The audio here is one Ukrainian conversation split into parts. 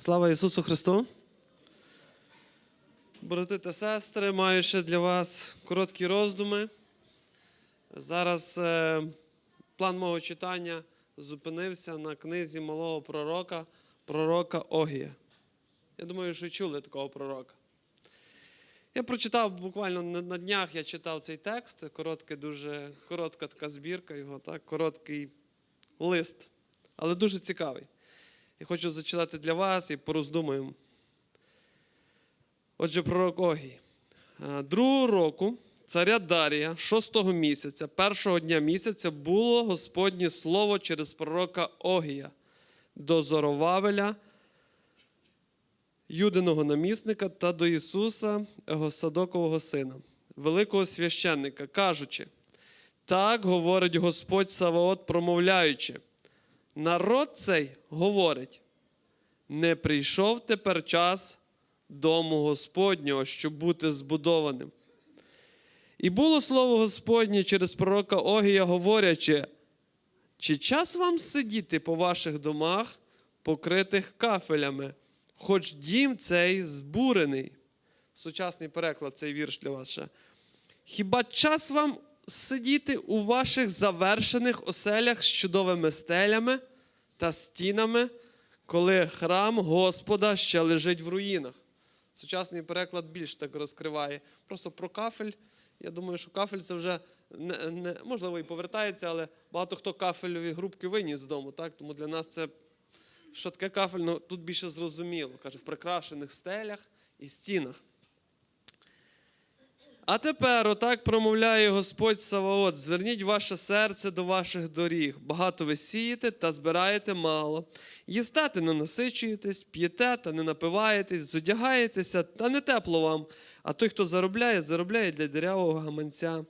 Слава Ісусу Христу! Брати та сестри, маю ще для вас короткі роздуми. Зараз е, план мого читання зупинився на книзі малого пророка, пророка Огія. Я думаю, що чули такого пророка. Я прочитав буквально на, днях, я читав цей текст, короткий, дуже коротка така збірка його, так, короткий лист, але дуже цікавий. Я хочу зачитати для вас і пороздумуємо. Отже, пророк Огій. Е, Другого року царя Дарія, шостого місяця, першого дня місяця, було Господнє слово через пророка Огія до Зоровавеля, Юдиного намісника та до Ісуса, його Садокового сина, великого священника, кажучи: так говорить Господь Саваот, промовляючи. Народ цей говорить: не прийшов тепер час дому Господнього, щоб бути збудованим. І було слово Господнє через пророка Огія, говорячи, чи час вам сидіти по ваших домах, покритих кафелями, хоч дім цей збурений. Сучасний переклад цей вірш для вас ще. Хіба час вам сидіти у ваших завершених оселях з чудовими стелями та стінами, коли храм Господа ще лежить в руїнах? Сучасний переклад більш так розкриває. Просто про кафель. Я думаю, що кафель це вже не, не, можливо і повертається, але багато хто кафельові грубки виніс з дому. Так? Тому для нас це що таке кафель, ну, тут більше зрозуміло. Каже, в прикрашених стелях і стінах. А тепер отак промовляє Господь Саваот: зверніть ваше серце до ваших доріг. Багато ви сієте та збираєте мало. Їстете не насичуєтесь, п'єте та не напиваєтесь, зодягаєтеся, та не тепло вам. А той, хто заробляє, заробляє для дирявого гаманця.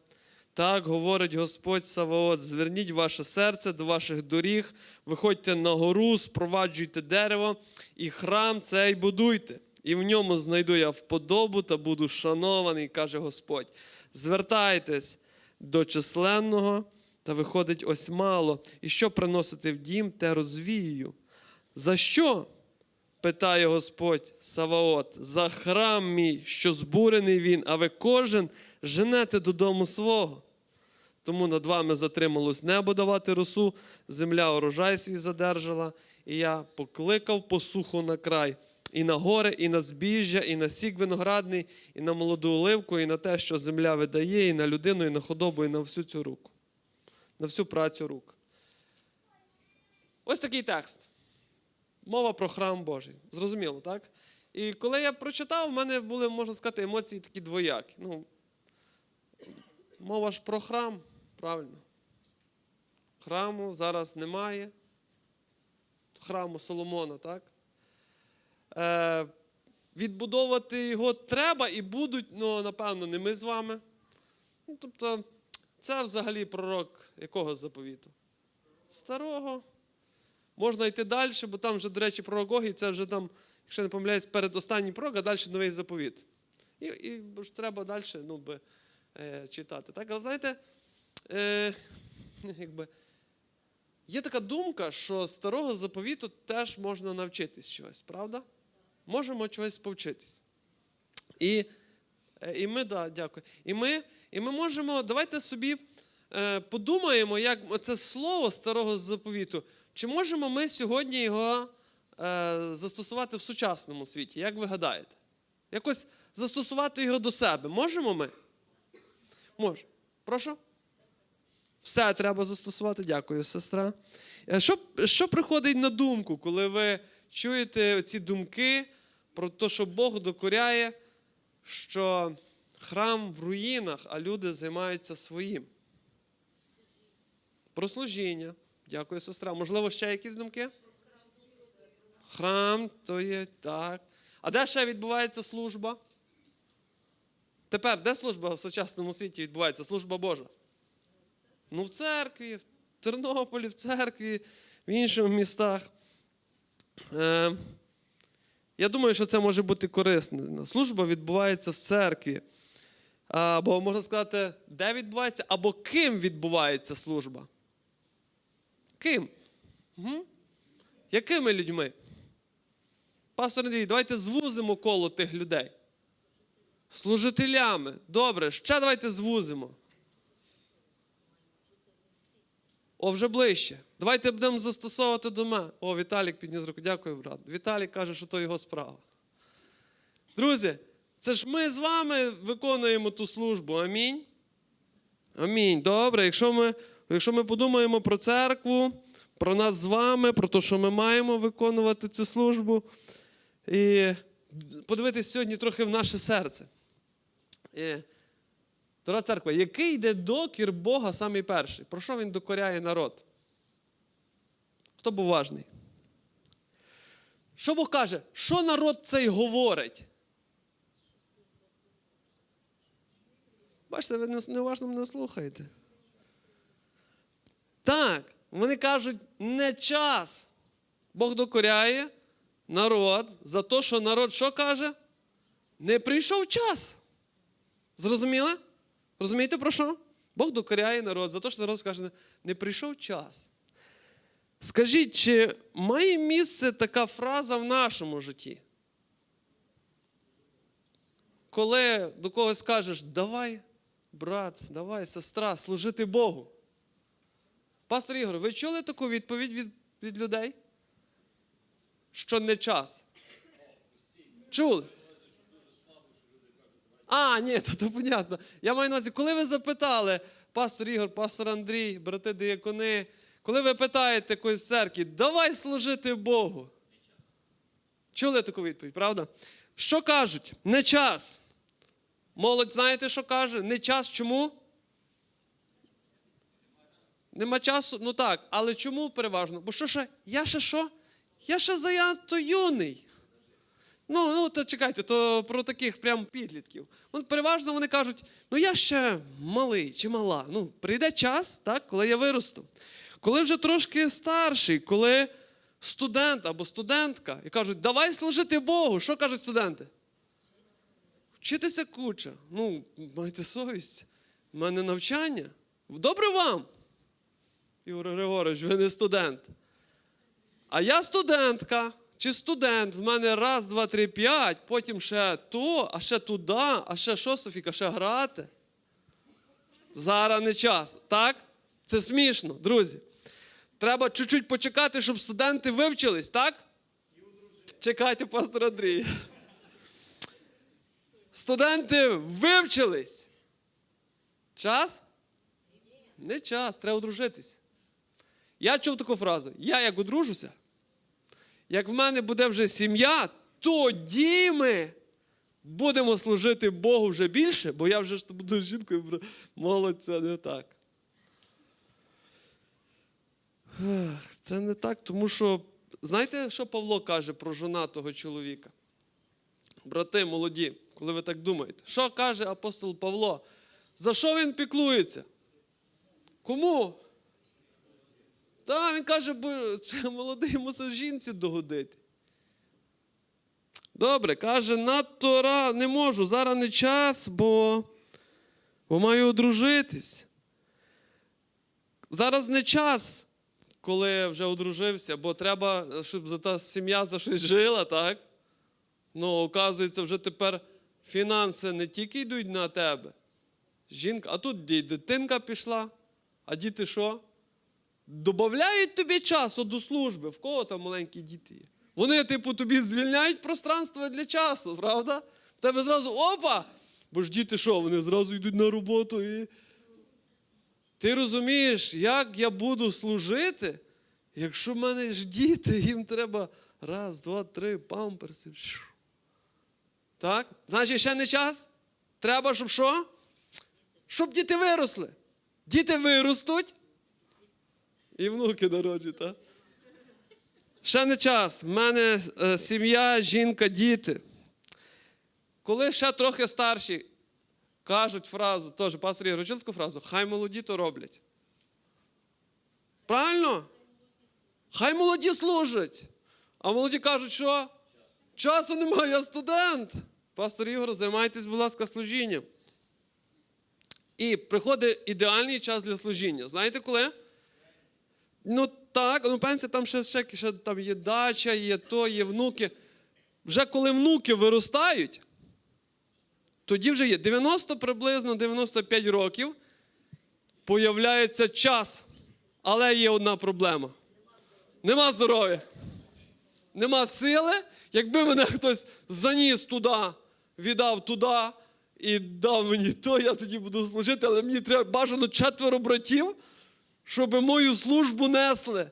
Так говорить Господь Саваот: зверніть ваше серце до ваших доріг, виходьте на гору, спроваджуйте дерево, і храм цей будуйте. І в ньому знайду я вподобу та буду шанований, каже Господь. Звертайтесь до численного, та виходить ось мало. І що приносити в дім, те розвію. За що? питає Господь Саваот, за храм мій, що збурений він, а ви кожен женете додому свого. Тому над вами затрималось небо давати росу, земля урожай свій задержала, і я покликав посуху на край, і на гори, і на збіжжя, і на сік виноградний, і на молоду оливку, і на те, що земля видає, і на людину, і на худобу, і на всю цю руку, на всю працю рук. Ось такий текст. Мова про храм Божий. Зрозуміло, так? І коли я прочитав, в мене були, можна сказати, емоції такі двоякі. Ну, мова ж про храм, правильно. Храму зараз немає. Храму Соломона, так? Е, відбудовувати його треба і будуть, ну, напевно, не ми з вами. Ну, тобто, це взагалі пророк якого заповіту? Старого. Можна йти далі, бо там вже, до речі, пророк Огій, це вже там, якщо не помиляюсь, перед останній пророк, а далі новий заповіт. І, і бо ж треба далі ну, би, е, читати. Так? Але знаєте, е, якби, є така думка, що старого заповіту теж можна навчитись чогось, правда? Можемо чогось повчитись. І, е, і ми, да, дякую. І ми, і ми можемо, давайте собі е, подумаємо, як це слово старого заповіту. Чи можемо ми сьогодні його е, застосувати в сучасному світі? Як ви гадаєте? Якось застосувати його до себе. Можемо ми? Може. Прошу? Все треба застосувати. Дякую, сестра. Що, що приходить на думку, коли ви чуєте ці думки про те, що Бог докоряє, що храм в руїнах, а люди займаються своїм? Про служіння. Дякую, сестра. Можливо, ще якісь думки? Храм, то є так. А де ще відбувається служба? Тепер, де служба в сучасному світі відбувається? Служба Божа? Ну, в церкві, в Тернополі, в церкві, в інших містах. Е, я думаю, що це може бути корисно. Служба відбувається в церкві. Або можна сказати, де відбувається, або ким відбувається служба. Ким? Угу. Якими людьми? Пастор Андрій, давайте звузимо коло тих людей. Служителями. Добре, ще давайте звузимо. О, вже ближче. Давайте будемо застосовувати до мене. О, Віталік підніс руку. Дякую, брат. Віталік каже, що то його справа. Друзі, це ж ми з вами виконуємо ту службу. Амінь. Амінь. Добре, якщо ми, якщо ми подумаємо про церкву, про нас з вами, про те, що ми маємо виконувати цю службу, і подивитись сьогодні трохи в наше серце. І, Дорога церква, який йде докір Бога самий перший? Про що він докоряє народ? Хто був важний? Що Бог каже? Що народ цей говорить? Бачите, ви не- неуважно мене слухаєте. Так, вони кажуть, не час. Бог докоряє народ за те, що народ що каже? Не прийшов час. Зрозуміли? Розумієте про що? Бог докоряє народ за те, що народ скаже, не прийшов час. Скажіть, чи має місце така фраза в нашому житті? Коли до когось скажеш, давай, брат, давай, сестра, служити Богу. Пастор Ігор, ви чули таку відповідь від, від людей? Що не час? Чули? А, ні, то, то понятно. Я маю на увазі, коли ви запитали, пастор Ігор, пастор Андрій, брати диякони, коли ви питаєте якоїсь церкви, давай служити Богу. Чули таку відповідь, правда? Що кажуть? Не час. Молодь, знаєте, що каже? Не час чому? Нема часу? Ну так, але чому переважно? Бо що ще? Я ще що? Я ще занадто юний. Ну, ну, то чекайте, то про таких прям підлітків. Вон, переважно вони кажуть: ну я ще малий чи мала. Ну, прийде час, так, коли я виросту. Коли вже трошки старший, коли студент або студентка, і кажуть, давай служити Богу. Що кажуть студенти? Вчитися куча. Ну, майте совість. У мене навчання. Добре вам. Ігор Григорович, ви не студент. А я студентка чи студент, в мене раз, два, три, п'ять, потім ще то, а ще туди, а ще що, Софіка, ще грати. Зараз не час. Так? Це смішно, друзі. Треба чуть-чуть почекати, щоб студенти вивчились, так? Чекайте, пастор Андрій. Студенти вивчились. Час? Не час, треба одружитись. Я чув таку фразу: я як одружуся, як в мене буде вже сім'я, тоді ми будемо служити Богу вже більше, бо я вже ж буду жінкою, це не так. Це не так, тому що, знаєте, що Павло каже про жонатого чоловіка? Брати молоді, коли ви так думаєте, що каже апостол Павло? За що він піклується? Кому? Та, він каже, бо молодий мусив жінці догодити. Добре, каже, надто ра, не можу, зараз не час, бо, бо маю одружитись. Зараз не час, коли вже одружився, бо треба, щоб та сім'я за щось жила, так? Ну, оказується, вже тепер фінанси не тільки йдуть на тебе. Жінка, а тут дитинка пішла, а діти що? Добавляють тобі часу до служби. В кого там маленькі діти є? Вони, типу, тобі звільняють пространство для часу, правда? В тебе зразу опа! Бо ж діти що, вони зразу йдуть на роботу і. Ти розумієш, як я буду служити, якщо в мене ж діти, їм треба раз, два, три, памперси. Так? Значить, ще не час? Треба, щоб що? Щоб діти виросли. Діти виростуть. І внуки народжують, так? Ще не час. В мене е, сім'я, жінка, діти. Коли ще трохи старші кажуть фразу, теж пастор Ігор, чули таку фразу, хай молоді то роблять. Правильно? Хай молоді служать. А молоді кажуть, що? Часу немає, я студент. Пастор Ігор, займайтесь, будь ласка, служінням. І приходить ідеальний час для служіння. Знаєте коли? Ну так, ну пенсія там ще, ще, ще там є дача, є то, є внуки. вже коли внуки виростають, тоді вже є 90 приблизно 95 років, появляється час. Але є одна проблема. Нема здоров'я. Нема сили. Якби мене хтось заніс туди, віддав туди і дав мені то, я тоді буду служити, але мені треба бажано четверо братів, щоб мою службу несли.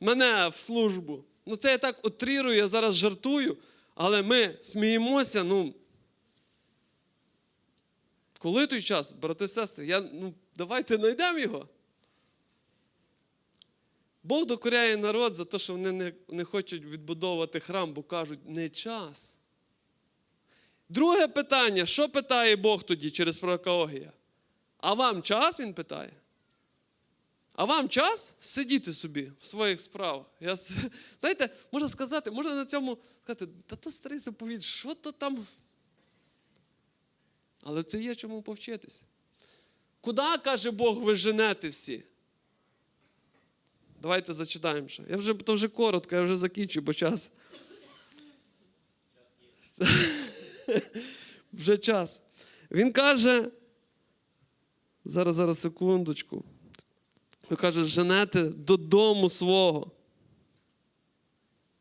Мене в службу. Ну, це я так отрірую, я зараз жартую, але ми сміємося. Ну, коли той час, брати і сестри, я, ну, давайте знайдемо його. Бог докоряє народ за те, що вони не, не хочуть відбудовувати храм, бо кажуть, не час. Друге питання: що питає Бог тоді через пророка Огія? А вам час, він питає? А вам час сидіти собі в своїх справах? Я, знаєте, можна сказати, можна на цьому сказати, та то старий заповідь, що то там. Але це є чому повчитись. Куди, каже Бог, ви женете всі? Давайте зачитаємо ще. Я вже, то вже коротко, я вже закінчу, бо час. вже час. Він каже, зараз, зараз, секундочку. Він каже, женете додому свого.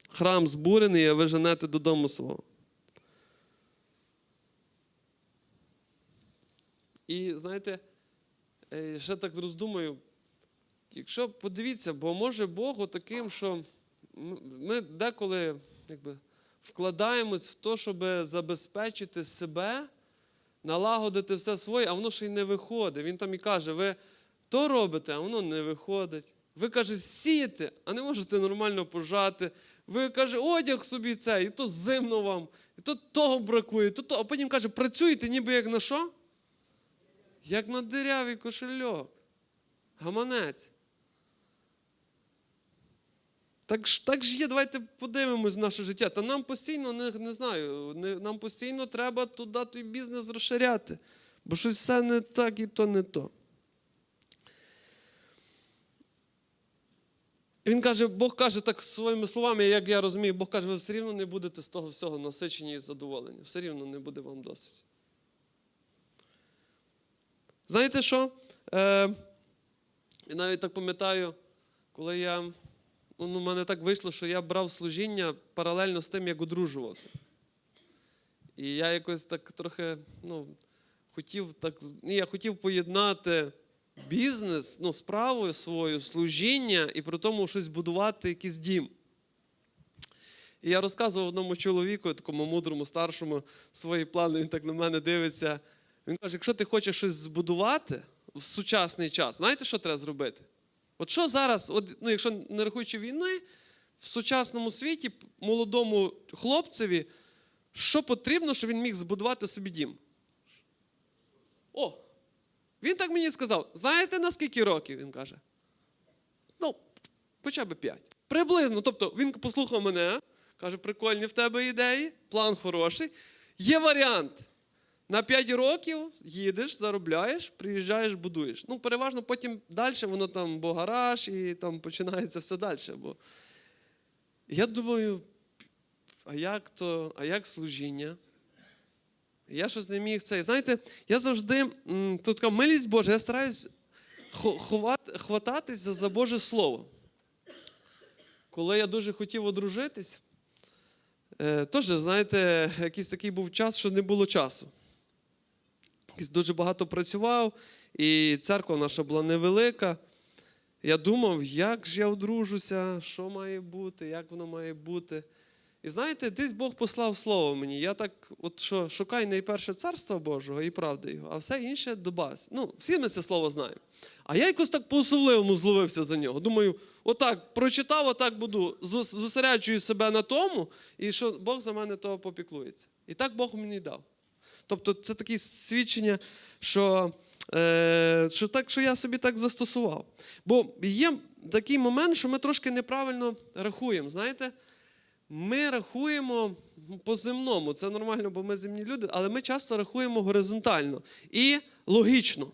Храм збурений, а ви женете додому свого. І знаєте, е, ще так роздумаю, якщо подивіться, бо може Богу таким, що ми деколи якби, вкладаємось в те, щоб забезпечити себе, налагодити все своє, а воно ще й не виходить. Він там і каже, ви то робите, а воно не виходить. Ви каже, сієте, а не можете нормально пожати. Ви каже, одяг собі це, і то зимно вам, і то того бракує, то то. А потім каже, працюєте ніби як на що? Як на дирявий кошельок. Гаманець. Так, ж- так ж є, давайте подивимось наше життя. Та нам постійно, не, не знаю, не, нам постійно треба туди той бізнес розширяти. Бо щось все не так і то не то. Він каже, Бог каже так своїми словами, як я розумію, Бог каже, ви все рівно не будете з того всього насичені і задоволені. Все рівно не буде вам досить. Знаєте що? Е, я навіть так пам'ятаю, коли я. Ну, у мене так вийшло, що я брав служіння паралельно з тим, як одружувався. І я якось так трохи ну, хотів так, ні, я хотів поєднати бізнес, ну, справу свою, служіння і при тому щось будувати, якийсь дім. І я розказував одному чоловіку, такому мудрому, старшому, свої плани, він так на мене дивиться. Він каже: якщо ти хочеш щось збудувати в сучасний час, знаєте, що треба зробити? От що зараз, от, ну, якщо не рахуючи війни, в сучасному світі молодому хлопцеві, що потрібно, щоб він міг збудувати собі дім? О! Він так мені сказав: знаєте, на скільки років? Він каже. Ну, хоча б п'ять. Приблизно. Тобто він послухав мене, каже, прикольні в тебе ідеї, план хороший. Є варіант. На 5 років їдеш, заробляєш, приїжджаєш, будуєш. Ну, переважно потім далі воно там, бо гараж, і там починається все далі. Бо... Я думаю, а як то, а як служіння? Я щось не міг це. Знаєте, я завжди, тут така милість Божа, я стараюсь хвататися за Боже Слово. Коли я дуже хотів одружитись, е, теж, знаєте, якийсь такий був час, що не було часу. Дуже багато працював, і церква наша була невелика. Я думав, як ж я одружуся, що має бути, як воно має бути. І знаєте, десь Бог послав слово мені. Я так, от що, шукай найперше царства Божого і правди його, а все інше добавсь. Ну, всі ми це слово знаємо. А я якось так по-особливому зловився за нього. Думаю, отак прочитав, отак буду, зосереджую себе на тому, і що Бог за мене того попіклується. І так Бог мені дав. Тобто це таке свідчення, що, е, що, так, що я собі так застосував. Бо є такий момент, що ми трошки неправильно рахуємо. Знаєте, ми рахуємо по земному, це нормально, бо ми земні люди, але ми часто рахуємо горизонтально і логічно.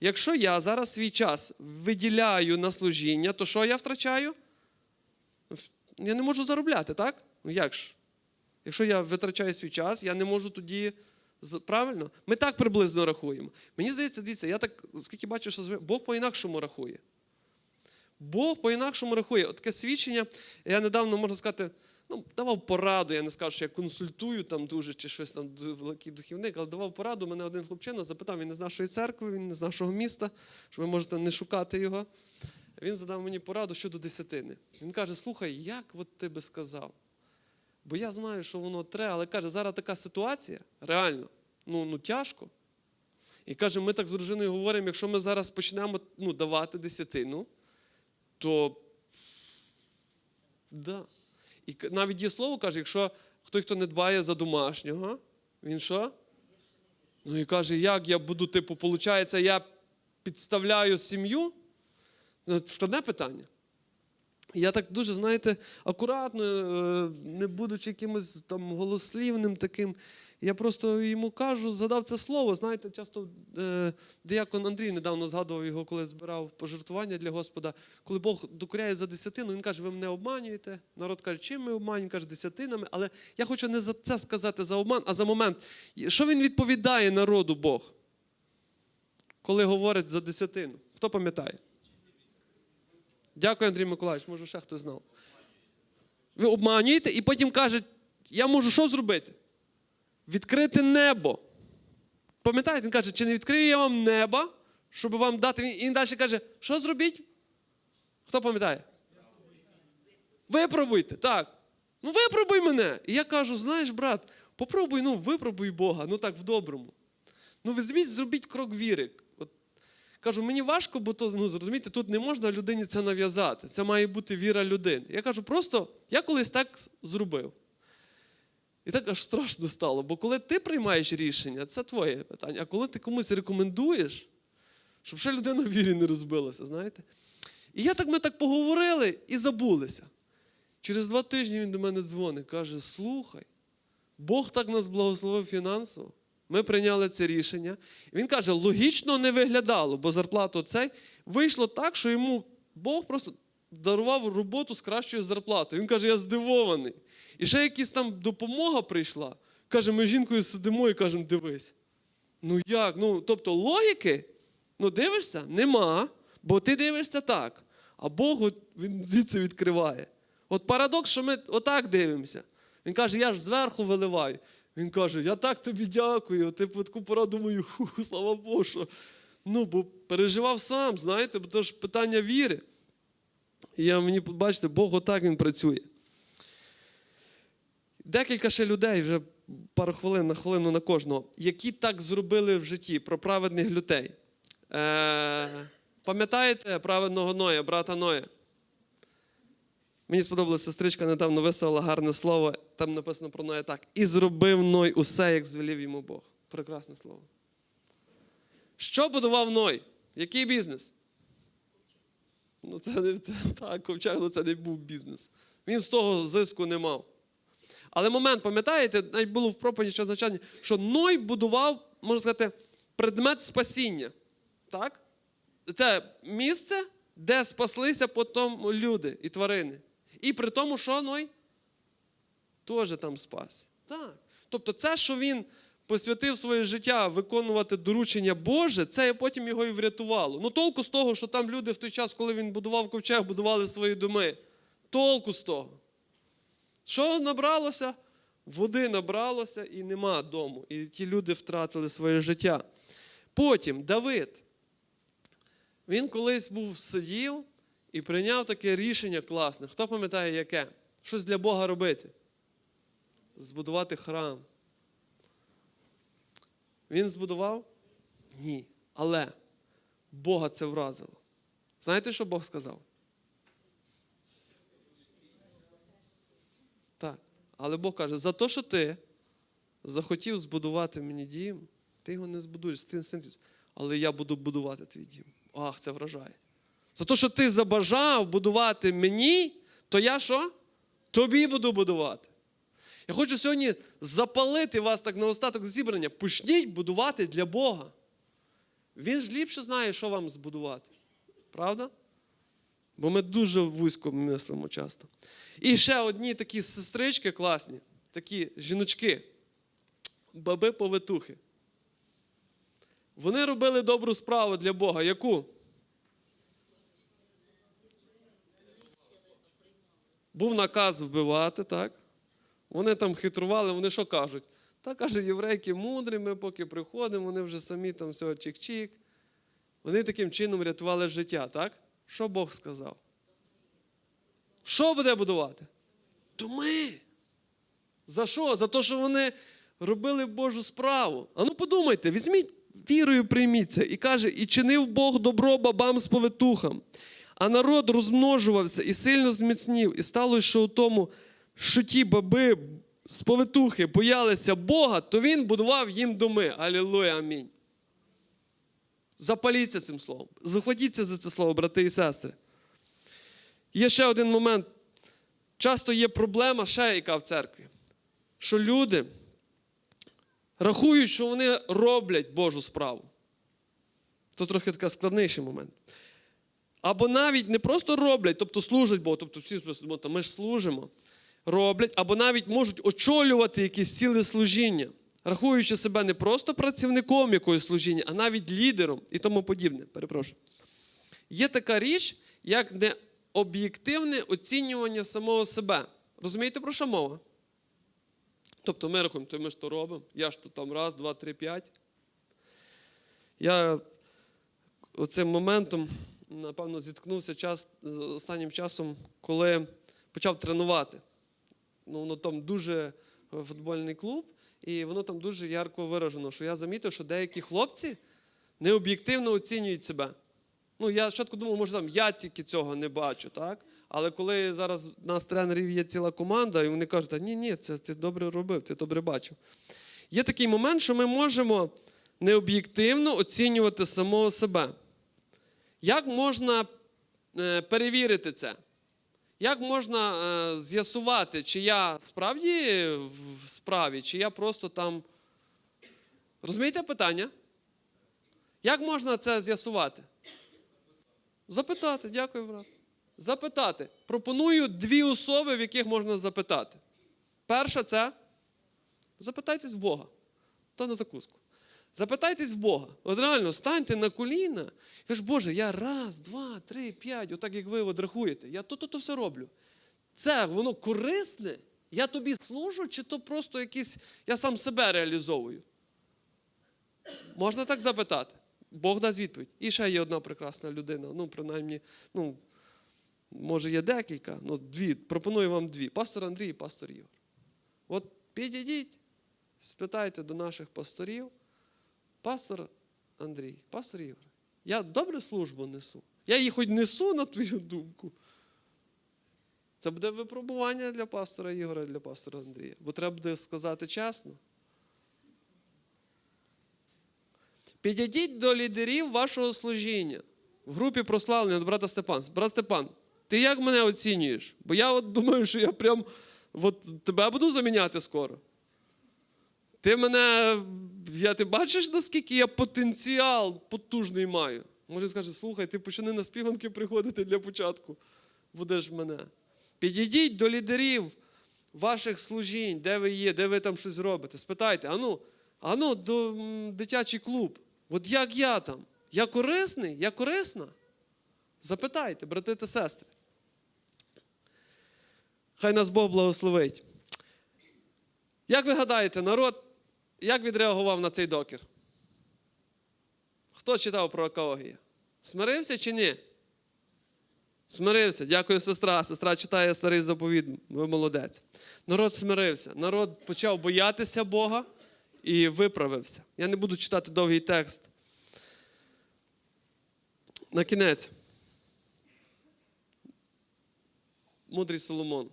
Якщо я зараз свій час виділяю на служіння, то що я втрачаю? Я не можу заробляти, так? Ну як ж? Якщо я витрачаю свій час, я не можу тоді. Правильно? Ми так приблизно рахуємо. Мені здається, дивіться, я так, скільки бачу, що Бог по-інакшому рахує. Бог по-інакшому рахує. От таке свідчення, я недавно, можна сказати, ну, давав пораду, я не скажу, що я консультую там дуже чи щось там великий духівник, але давав пораду. Мене один хлопчина запитав, він не з нашої церкви, він не з нашого міста, що ви можете не шукати його. Він задав мені пораду щодо десятини. Він каже: слухай, як от ти би сказав? Бо я знаю, що воно треба, але каже, зараз така ситуація, реально, ну, ну тяжко. І каже, ми так з дружиною говоримо, якщо ми зараз почнемо ну, давати десятину, то да. І навіть є слово каже, якщо хтось, хто не дбає за домашнього, він що? Ну і каже, як я буду, типу, виходить, я підставляю сім'ю? Складне питання. Я так дуже, знаєте, акуратно, е, не будучи якимось там голослівним таким, я просто йому кажу, задав це слово. Знаєте, часто е, диякон Андрій недавно згадував його, коли збирав пожертвування для Господа. Коли Бог докоряє за десятину, він каже, ви мене обманюєте. Народ каже, чим ми обманюємо? Каже, десятинами. Але я хочу не за це сказати за обман, а за момент. Що він відповідає народу Бог, коли говорить за десятину? Хто пам'ятає? Дякую, Андрій Миколаївич, може, ще хтось знав. Ви обманюєте і потім кажете, я можу що зробити? Відкрити небо. Пам'ятаєте, він каже, чи не відкрию я вам неба, щоб вам дати. І він далі каже, що зробіть? Хто пам'ятає? Випробуйте, так. Ну випробуй мене. І я кажу, знаєш, брат, попробуй, ну, випробуй Бога, ну так, в доброму. Ну, візьміть, зробіть крок віри. Кажу, мені важко, бо то, ну, зрозумієте, тут не можна людині це нав'язати. Це має бути віра людини. Я кажу, просто я колись так зробив. І так аж страшно стало. Бо коли ти приймаєш рішення, це твоє питання. А коли ти комусь рекомендуєш, щоб ще людина в вірі не розбилася, знаєте? І я так, ми так поговорили і забулися. Через два тижні він до мене дзвонить, каже: слухай, Бог так нас благословив фінансово. Ми прийняли це рішення. Він каже, логічно не виглядало, бо зарплату цей вийшло так, що йому Бог просто дарував роботу з кращою зарплатою. Він каже, я здивований. І ще якась там допомога прийшла. Каже, ми з жінкою сидимо і кажемо, дивись. Ну як? Ну, тобто логіки, ну дивишся, нема, бо ти дивишся так. А Бог от, він звідси відкриває. От парадокс, що ми отак дивимося. Він каже, я ж зверху виливаю. Він каже, я так тобі дякую. Типу таку пора думаю, ху, слава Богу. Ну, бо переживав сам, знаєте, бо це ж питання віри. І я мені, бачите, Бог отак він працює. Декілька ще людей, вже пару хвилин на хвилину на кожного, які так зробили в житті про праведних людей. Е, пам'ятаєте праведного Ноя, брата Ноя? Мені сподобалася сестричка недавно виставила гарне слово, там написано про Ноя так. І зробив Ной усе, як звелів йому Бог. Прекрасне слово. Що будував Ной? Який бізнес? Ну, це не це, так, ковчег, ну, це не був бізнес. Він з того зиску не мав. Але момент, пам'ятаєте, навіть було в проповіді що означання, що Ной будував, можна сказати, предмет спасіння. Так? Це місце, де спаслися потім люди і тварини. І при тому, що Ной теж там спас. Так. Тобто, це, що він посвятив своє життя виконувати доручення Боже, це потім його і врятувало. Ну, толку з того, що там люди в той час, коли він будував ковчег, будували свої доми. Толку з того. Що набралося? Води набралося і нема дому. І ті люди втратили своє життя. Потім Давид. Він колись був сидів і прийняв таке рішення класне. Хто пам'ятає, яке? Щось для Бога робити? Збудувати храм. Він збудував? Ні. Але Бога це вразило. Знаєте, що Бог сказав? Так. Але Бог каже, за те, що ти захотів збудувати мені дім, ти його не збудуєш. Але я буду будувати твій дім. Ах, це вражає. За те, що ти забажав будувати мені, то я що? Тобі буду будувати. Я хочу сьогодні запалити вас так на остаток зібрання. Почніть будувати для Бога. Він ж ліпше знає, що вам збудувати. Правда? Бо ми дуже вузько мислимо часто. І ще одні такі сестрички класні. такі жіночки, баби-повитухи. Вони робили добру справу для Бога. Яку? Був наказ вбивати, так? Вони там хитрували, вони що кажуть? Та каже, єврейки мудрі, ми поки приходимо, вони вже самі там всього чик-чик. Вони таким чином рятували життя, так? Що Бог сказав? Що буде будувати? То ми. За що? За те, що вони робили Божу справу. А ну подумайте, візьміть вірою, прийміть це. І каже, і чинив Бог добро бабам з повитухам. А народ розмножувався і сильно зміцнів. І стало, що у тому, що ті баби з повитухи боялися Бога, то він будував їм доми. Алілуя, амінь. Запаліться цим словом. Заходіться за це слово, брати і сестри. Є ще один момент. Часто є проблема, ще яка в церкві, що люди рахують, що вони роблять Божу справу. Це трохи такий складніший момент. Або навіть не просто роблять, тобто служать Богу, тобто всі ну, ми ж служимо, роблять, або навіть можуть очолювати якісь ціле служіння, рахуючи себе не просто працівником якогось служіння, а навіть лідером і тому подібне. Перепрошую. Є така річ, як необ'єктивне оцінювання самого себе. Розумієте, про що мова? Тобто ми рахуємо, то ми ж то робимо, я ж то там раз, два, три, п'ять. Я оцим моментом, напевно, зіткнувся час, останнім часом, коли почав тренувати. Ну, воно там дуже футбольний клуб, і воно там дуже ярко виражено, що я замітив, що деякі хлопці необ'єктивно оцінюють себе. Ну, я спочатку думав, може, там я тільки цього не бачу, так? Але коли зараз у нас тренерів є ціла команда, і вони кажуть, «Та ні, ні, це ти добре робив, ти добре бачив. Є такий момент, що ми можемо необ'єктивно оцінювати самого себе. Як можна е, перевірити це? Як можна е, з'ясувати, чи я справді в справі, чи я просто там. Розумієте питання? Як можна це з'ясувати? Запитати, дякую, брат. Запитати. Пропоную дві особи, в яких можна запитати. Перша це запитайтесь в Бога. Та на закуску. Запитайтесь в Бога. От реально, станьте на коліна. Кажеш, Боже, я раз, два, три, п'ять, отак як ви от рахуєте. Я то-то то все роблю. Це воно корисне? Я тобі служу, чи то просто якийсь, я сам себе реалізовую? Можна так запитати? Бог дасть відповідь. І ще є одна прекрасна людина. Ну, принаймні, ну, може, є декілька, ну, дві. Пропоную вам дві. Пастор Андрій і пастор Ігор. От підійдіть, спитайте до наших пасторів. Пастор Андрій, пастор Ігор, я добре службу несу. Я її хоч несу на твою думку. Це буде випробування для пастора Ігоря, для пастора Андрія. Бо треба буде сказати чесно. Підійдіть до лідерів вашого служіння в групі прославлення до брата Степан. Брат Степан, ти як мене оцінюєш? Бо я от думаю, що я прям от тебе буду заміняти скоро. Ти мене, я ти бачиш, наскільки я потенціал потужний маю. Може, скаже, слухай, ти почни на співанки приходити для початку. Будеш мене. Підійдіть до лідерів ваших служінь, де ви є, де ви там щось робите. Спитайте, ану, ану, до дитячий клуб. От як я там? Я корисний? Я корисна? Запитайте, брати та сестри. Хай нас Бог благословить. Як ви гадаєте, народ як відреагував на цей докір? Хто читав про екологію? Смирився чи ні? Смирився. Дякую, сестра. Сестра читає старий заповіт. Ви молодець. Народ смирився. Народ почав боятися Бога і виправився. Я не буду читати довгий текст. На кінець. Мудрий Соломон.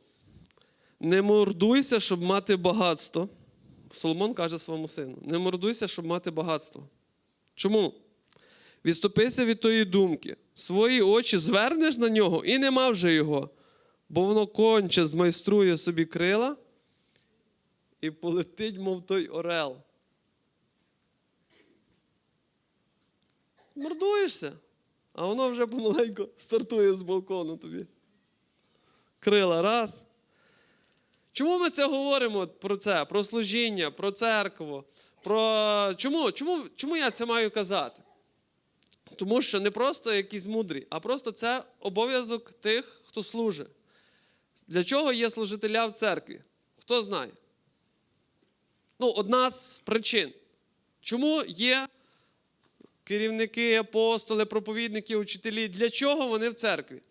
Не мордуйся, щоб мати багатство. Соломон каже своєму сину: не мордуйся, щоб мати багатство. Чому? Відступися від тої думки. Свої очі звернеш на нього і нема вже його, бо воно конче змайструє собі крила і полетить, мов той орел. Мордуєшся, а воно вже помаленьку стартує з балкону тобі. Крила раз. Чому ми це говоримо про це? Про служіння, про церкву? Про... Чому? Чому, чому я це маю казати? Тому що не просто якісь мудрі, а просто це обов'язок тих, хто служить. Для чого є служителя в церкві? Хто знає? Ну, одна з причин. Чому є керівники, апостоли, проповідники, учителі? Для чого вони в церкві?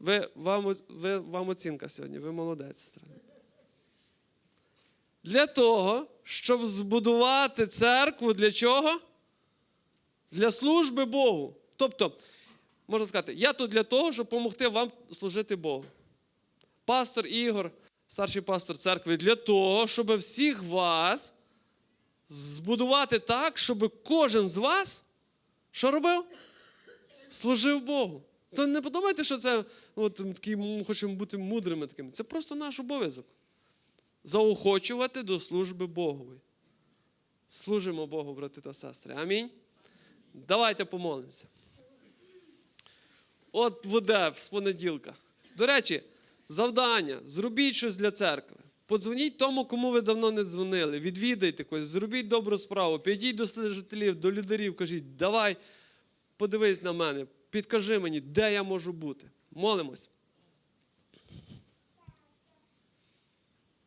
Ви, вам, ви, вам оцінка сьогодні, ви молодець, сестра. Для того, щоб збудувати церкву, для чого? Для служби Богу. Тобто, можна сказати, я тут для того, щоб допомогти вам служити Богу. Пастор Ігор, старший пастор церкви, для того, щоб всіх вас збудувати так, щоб кожен з вас що робив? Служив Богу. То не подумайте, що це от, ми хочемо бути мудрими такими. Це просто наш обов'язок. Заохочувати до служби Богової. Служимо Богу, брати та сестри. Амінь. Давайте помолимося. От буде з понеділка. До речі, завдання: зробіть щось для церкви. Подзвоніть тому, кому ви давно не дзвонили. Відвідайте когось, зробіть добру справу, підіть до служителів, до лідерів, кажіть, давай, подивись на мене, підкажи мені, де я можу бути. Молимось.